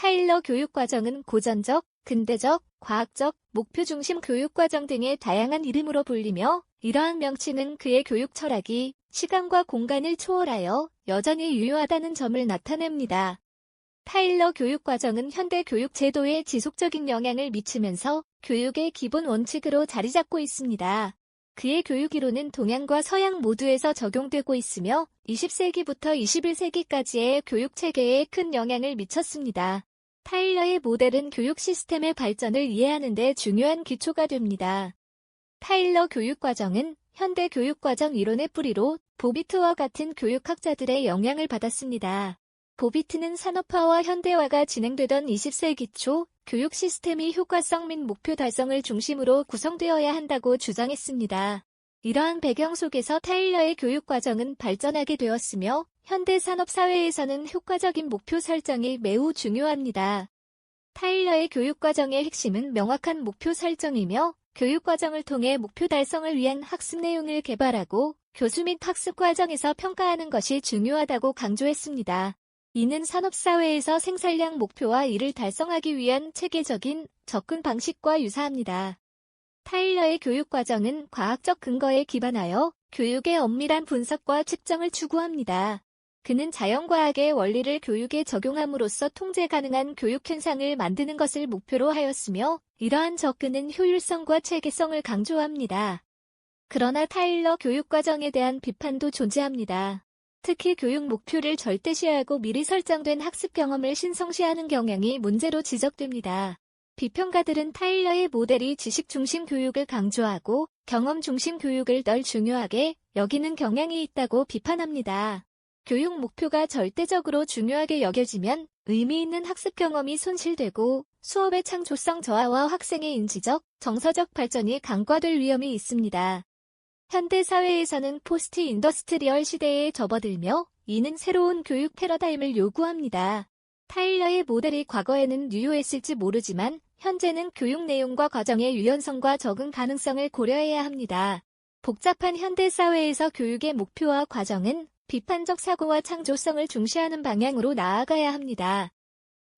타일러 교육과정은 고전적, 근대적, 과학적, 목표 중심 교육과정 등의 다양한 이름으로 불리며 이러한 명칭은 그의 교육 철학이 시간과 공간을 초월하여 여전히 유효하다는 점을 나타냅니다. 타일러 교육과정은 현대 교육 제도에 지속적인 영향을 미치면서 교육의 기본 원칙으로 자리 잡고 있습니다. 그의 교육 이론은 동양과 서양 모두에서 적용되고 있으며 20세기부터 21세기까지의 교육 체계에 큰 영향을 미쳤습니다. 타일러의 모델은 교육 시스템의 발전을 이해하는 데 중요한 기초가 됩니다. 타일러 교육과정은 현대 교육과정 이론의 뿌리로 보비트와 같은 교육학자들의 영향을 받았습니다. 보비트는 산업화와 현대화가 진행되던 20세기 초 교육 시스템이 효과성 및 목표 달성을 중심으로 구성되어야 한다고 주장했습니다. 이러한 배경 속에서 타일러의 교육과정은 발전하게 되었으며 현대 산업사회에서는 효과적인 목표 설정이 매우 중요합니다. 타일러의 교육과정의 핵심은 명확한 목표 설정이며 교육과정을 통해 목표 달성을 위한 학습 내용을 개발하고 교수 및 학습 과정에서 평가하는 것이 중요하다고 강조했습니다. 이는 산업사회에서 생산량 목표와 이를 달성하기 위한 체계적인 접근 방식과 유사합니다. 타일러의 교육과정은 과학적 근거에 기반하여 교육의 엄밀한 분석과 측정을 추구합니다. 그는 자연과학의 원리를 교육에 적용함으로써 통제 가능한 교육 현상을 만드는 것을 목표로 하였으며 이러한 접근은 효율성과 체계성을 강조합니다. 그러나 타일러 교육과정에 대한 비판도 존재합니다. 특히 교육 목표를 절대시하고 미리 설정된 학습 경험을 신성시하는 경향이 문제로 지적됩니다. 비평가들은 타일러의 모델이 지식 중심 교육을 강조하고 경험 중심 교육을 덜 중요하게 여기는 경향이 있다고 비판합니다. 교육 목표가 절대적으로 중요하게 여겨지면 의미 있는 학습 경험이 손실되고 수업의 창조성 저하와 학생의 인지적, 정서적 발전이 간과될 위험이 있습니다. 현대 사회에서는 포스트 인더스트리얼 시대에 접어들며 이는 새로운 교육 패러다임을 요구합니다. 타일러의 모델이 과거에는 유효했을지 모르지만 현재는 교육 내용과 과정의 유연성과 적응 가능성을 고려해야 합니다. 복잡한 현대 사회에서 교육의 목표와 과정은 비판적 사고와 창조성을 중시하는 방향으로 나아가야 합니다.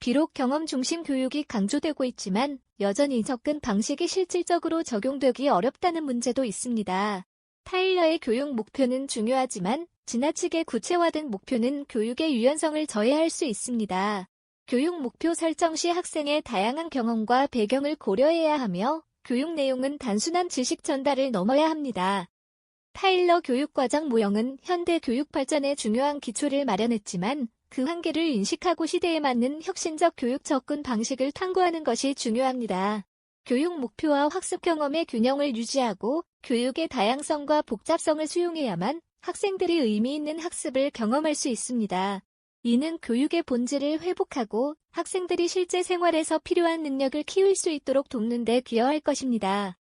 비록 경험 중심 교육이 강조되고 있지만 여전히 접근 방식이 실질적으로 적용되기 어렵다는 문제도 있습니다. 타일러의 교육 목표는 중요하지만 지나치게 구체화된 목표는 교육의 유연성을 저해할 수 있습니다. 교육 목표 설정 시 학생의 다양한 경험과 배경을 고려해야 하며 교육 내용은 단순한 지식 전달을 넘어야 합니다. 타일러 교육과정 모형은 현대 교육 발전에 중요한 기초를 마련했지만 그 한계를 인식하고 시대에 맞는 혁신적 교육 접근 방식을 탐구하는 것이 중요합니다. 교육 목표와 학습 경험의 균형을 유지하고 교육의 다양성과 복잡성을 수용해야만 학생들이 의미 있는 학습을 경험할 수 있습니다. 이는 교육의 본질을 회복하고 학생들이 실제 생활에서 필요한 능력을 키울 수 있도록 돕는 데 기여할 것입니다.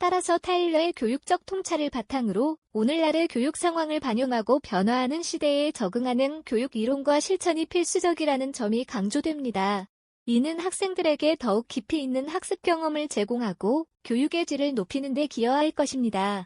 따라서 타일러의 교육적 통찰을 바탕으로 오늘날의 교육 상황을 반영하고 변화하는 시대에 적응하는 교육 이론과 실천이 필수적이라는 점이 강조됩니다. 이는 학생들에게 더욱 깊이 있는 학습 경험을 제공하고 교육의 질을 높이는 데 기여할 것입니다.